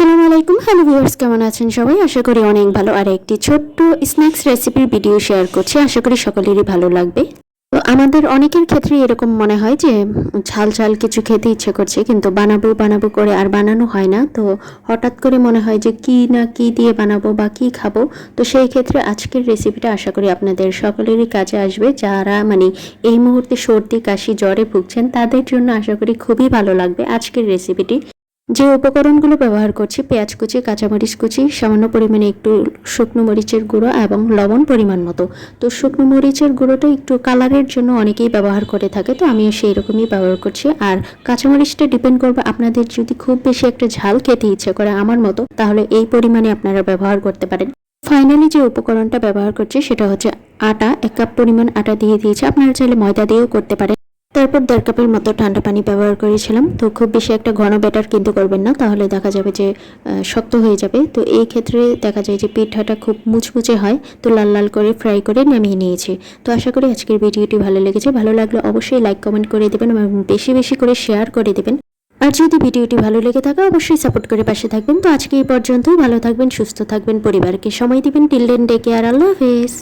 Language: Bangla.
আসসালামু আলাইকুম। হ্যালো ভিউয়ার্স কেমন আছেন সবাই? আশা করি অনেক ভালো। আর একটি ছোট্ট স্ন্যাক্স রেসিপির ভিডিও শেয়ার করছি। আশা করি সকলেরই ভালো লাগবে। তো আমাদের অনেকের ক্ষেত্রে এরকম মনে হয় যে, ঝাল ঝাল কিছু খেতে ইচ্ছে করছে, কিন্তু বানাবো বানাবো করে আর বানানো হয় না। তো হঠাৎ করে মনে হয় যে, কি না কি দিয়ে বানাবো বা কি খাব? তো সেই ক্ষেত্রে আজকের রেসিপিটা আশা করি আপনাদের সকলেরই কাজে আসবে। যারা মানে এই মুহূর্তে সর্দি, কাশি, জ্বরে ভুগছেন, তাদের জন্য আশা করি খুবই ভালো লাগবে আজকের রেসিপিটি যে উপকরণগুলো ব্যবহার করছি, পেঁয়াজ কুচি, কাঁচামরিচ কুচি, সামান্য পরিমাণে একটু শুকনো মরিচের গুঁড়ো এবং লবণ পরিমাণ মতো। তো শুকনো মরিচের গুঁড়োটা একটু কালারের জন্য অনেকেই ব্যবহার করে থাকে, তো আমিও সেই রকমই ব্যবহার করছি। আর কাঁচামরিচটা ডিপেন্ড করবে আপনাদের যদি খুব বেশি একটা ঝাল খেতে ইচ্ছে করে আমার মতো, তাহলে এই পরিমাণে আপনারা ব্যবহার করতে পারেন। ফাইনালি যে উপকরণটা ব্যবহার করছি, সেটা হচ্ছে আটা। এক কাপ পরিমাণ আটা দিয়ে দিয়েছি। আপনারা চাইলে ময়দা দিয়েও করতে পারেন। তারপর দেড় কাপের মতো ঠান্ডা পানি ব্যবহার করেছিলাম। তো খুব বেশি একটা ঘন ব্যাটার কিন্তু করবেন না, তাহলে দেখা যাবে যে শক্ত হয়ে যাবে। তো এই ক্ষেত্রে দেখা যায় যে পিঠাটা খুব মুচমুচে হয়, তো লাল লাল করে ফ্রাই করে নামিয়ে নিয়েছি। তো আশা করি আজকের ভিডিওটি ভালো লেগেছে। ভালো লাগলে অবশ্যই লাইক, কমেন্ট করে দেবেন এবং বেশি বেশি করে শেয়ার করে দেবেন। আর যদি ভিডিওটি ভালো লেগে থাকে, অবশ্যই সাপোর্ট করে পাশে থাকবেন। তো আজকে এই পর্যন্তই। ভালো থাকবেন, সুস্থ থাকবেন, পরিবারকে সময় দিবেন। টিল ডেন ডেকে আর আল্লাহ হাফেজ।